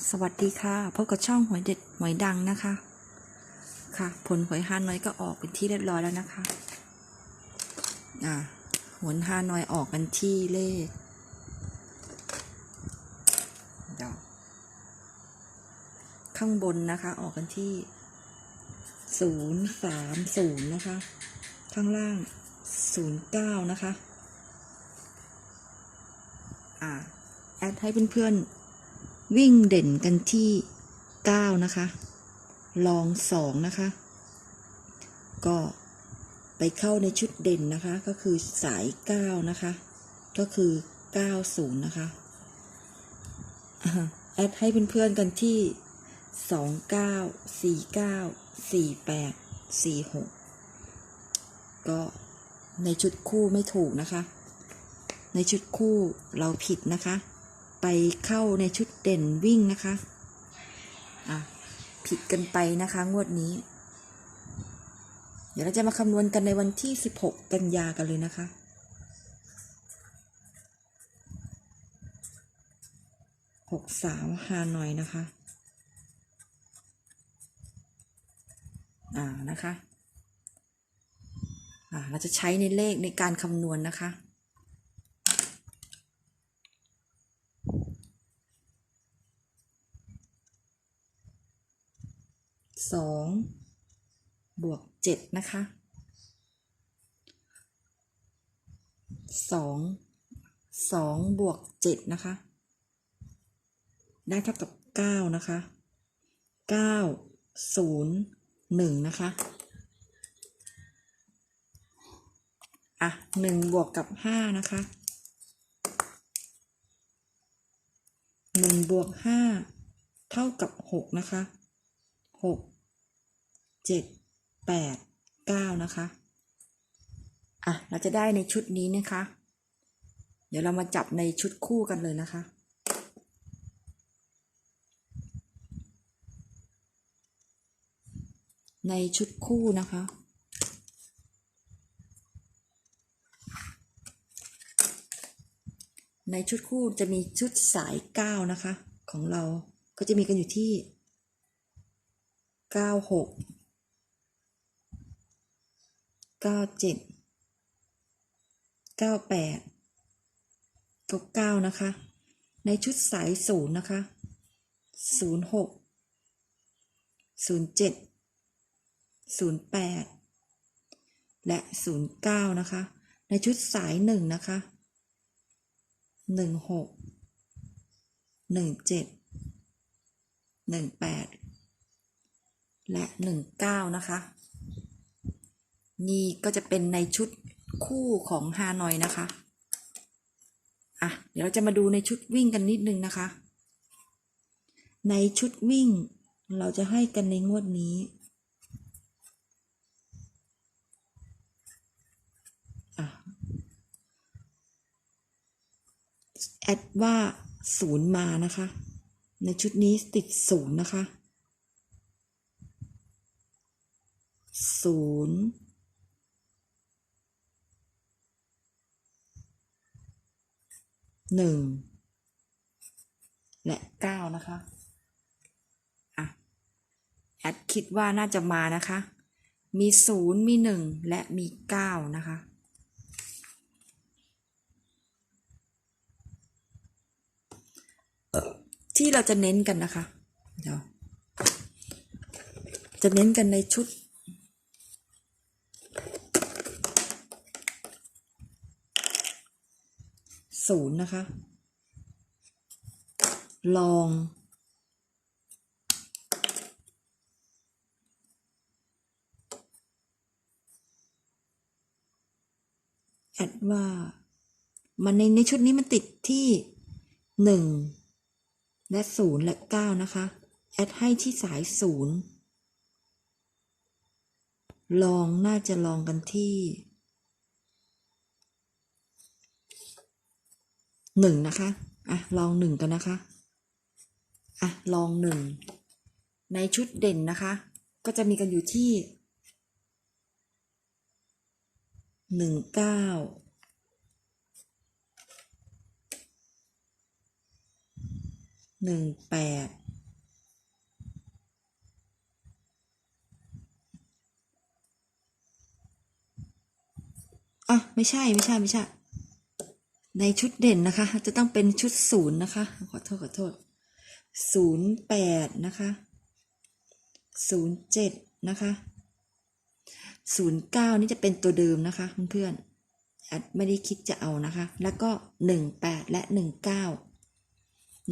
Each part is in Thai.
สวัสดีค่ะพบกับช่องหวยเด็ดหวยดังนะคะ ค่ะ ผลหวยฮานอยก็ออกเป็นที่เรียบร้อยแล้วนะคะ อ่าหวยฮานอยออกกันที่เลขเดี๋ยวข้างบนนะคะ ออกกันที่ศูนย์สามศูนย์นะคะ ข้างล่างศูนย์เก้านะคะ อ่า แอดให้เพื่อนๆ วิ่งเด่นกันที่ 9 นะคะ ลอง 2 นะคะ ก็ไปเข้าในชุดเด่นนะคะ ก็คือสาย 9 นะคะ ก็คือ 90 นะคะ แอดให้เพื่อนๆกันที่ 29 49 48 46 ก็ในชุดคู่ไม่ถูกนะคะ ในชุดคู่เราผิดนะคะ ไปเข้าในชุดเด่นวิ่งนะคะอะผิดกันไปนะคะงวดนี้ เดี๋ยวเราจะมาคำนวณกันในวันที่ 16 กันยากันเลยนะคะหกสามฮานอยนะคะ อ่านะคะ อ่าเราจะใช้ในเลขในการคำนวณนะคะ สองบวกเจ็ดนะคะสองสองบวกเจ็ดนะคะ ได้เท่ากับเก้านะคะเก้าศูนย์หนึ่งนะคะ อะหนึ่งบวกกับห้านะคะหนึ่งบวกห้าเท่ากับหกนะคะหก เจ็ดแปดเก้านะคะ อะ เราจะได้ในชุดนี้นะคะ เดี๋ยวเรามาจับในชุดคู่กันเลยนะคะ ในชุดคู่นะคะในชุดคู่จะมีชุดสายเก้านะคะ ของเราก็จะมีกันอยู่ที่เก้าหก เก้าเจ็ดเก้าแปดเก้าเก้านะคะ ในชุดสายศูนย์นะคะศูนย์หกศูนย์เจ็ดศูนย์แปดและศูนย์เก้านะคะ ในชุดสายหนึ่งนะคะหนึ่งหกหนึ่งเจ็ดหนึ่งแปดและหนึ่งเก้านะคะ นี่ก็จะเป็นในชุดคู่ของฮานอยนะคะ อะ เดี๋ยวเราจะมาดูในชุดวิ่งกันนิดนึงนะคะ ในชุดวิ่งเราจะให้กันในงวดนี้ แอดว่าศูนย์มานะคะ ในชุดนี้ติดศูนย์นะคะศูนย์ หนึ่งและเก้านะคะอะแอดคิดว่าน่าจะมานะคะ มีศูนย์มีหนึ่งและมีเก้านะคะที่เราจะเน้นกันนะคะ เดี๋ยว จะเน้นกันในชุด ศูนย์นะคะ ลอง แอดว่ามันในในชุดนี้มันติดที่หนึ่งและศูนย์และเก้านะคะ แอดให้ที่สายศูนย์ลองน่าจะลองกันที่ หนึ่งนะคะ อะ ลองหนึ่งกันนะคะ อะ ลองหนึ่ง ในชุดเด่นนะคะ ก็จะมีกันอยู่ที่หนึ่งเก้าหนึ่งแปดอะ ไม่ใช่ ไม่ใช่ ไม่ใช่ ในชุดเด่นนะคะ จะต้องเป็นชุดศูนย์นะคะ ขอโทษขอโทษศูนย์แปดนะคะศูนย์เจ็ดนะคะศูนย์เก้านี่จะเป็นตัวเดิมนะคะเพื่อนๆแอดไม่ได้คิดจะเอานะคะ แล้วก็หนึ่งแปดและหนึ่งเก้า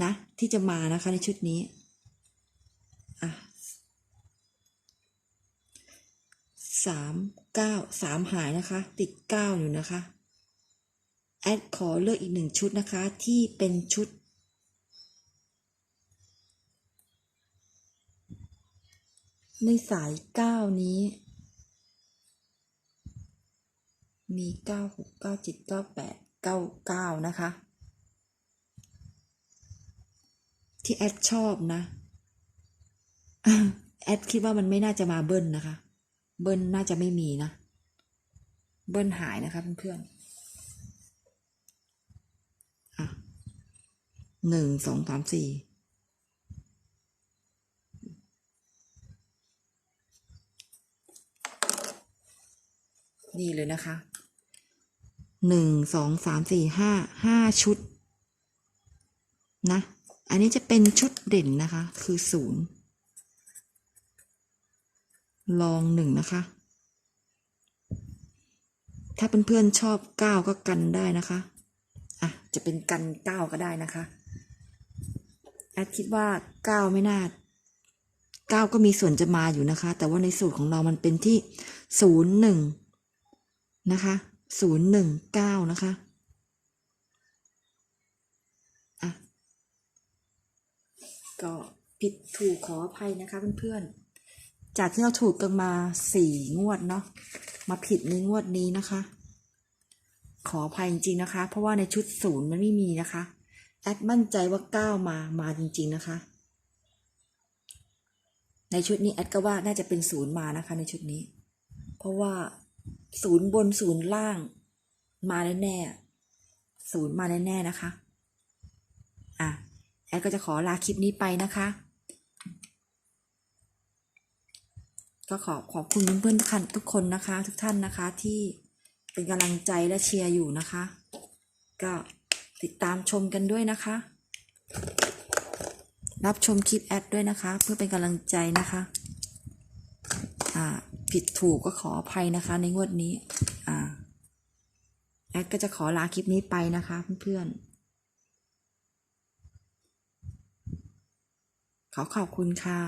นะที่จะมานะคะในชุดนี้อะสามเก้าสามหายนะคะ ติดเก้าอยู่นะคะ ดขอเลือกอีกหนึ่งชุดนะคะที่เป็นชุด ในสายเก้านี้ มีเก้าหกเก้าเจ็ดเก้าแปดเก้าเก้านะคะ ที่แอดชอบนะแอดคิดว่ามันไม่น่าจะมาเบิ้ลนะคะ เบิ้ลน่าจะไม่มีนะ เบิ้ลหายนะคะเพื่อนๆอะ หนึ่งสองสามสี่นี่เลยนะคะหนึ่งสองสามสี่ห้าห้าชุด นะ อันนี้จะเป็นชุดเด่นนะคะ คือศูนย์ลองหนึ่งนะคะ ถ้าเเพื่อนๆชอบเก้าก็กันได้นะคะ อะ จะเป็นกันเก้าก็ได้นะคะ แอดคิดว่าเก้าไม่น่าเก้าก็มีส่วนจะมาอยู่นะคะ แต่ว่าในสูตรของเรามันเป็นที่ศูนย์หนึ่งนะคะศูนย์หนึ่งเก้านะคะอะก็ผิดถูกขออภัยนะคะเพื่อนๆ จากที่เราถูกกันมาสี่งวดเนาะมาผิดในงวดนี้นะคะ ขออภัยจริงๆนะคะ เพราะว่าในชุดศูนย์มันไม่มีนะคะ แอดมั่นใจว่าเก้ามามาจริง ๆ นะคะ ในชุดนี้แอดก็ว่าน่าจะเป็นศูนย์มานะคะ ในชุดนี้ เพราะว่าศูนย์บนศูนย์ล่าง มาแน่ๆศูนย์มาแน่ๆนะคะ อะ แอดก็จะขอลาคลิปนี้ไปนะคะก็ขอขอบคุณเพื่อนๆทุกท่านทุกคนนะคะ ทุกท่านนะคะที่เป็นกำลังใจและเชียร์อยู่นะคะ ก็ ติดตามชมกันด้วยนะคะ รับชมคลิปแอดด้วยนะคะ เพื่อเป็นกำลังใจนะคะอ่าผิดถูกก็ขออภัยนะคะ ในงวดนี้อ่าแอดก็จะขอลาคลิปนี้ไปนะคะเพื่อนๆขอขอบคุณค่ะ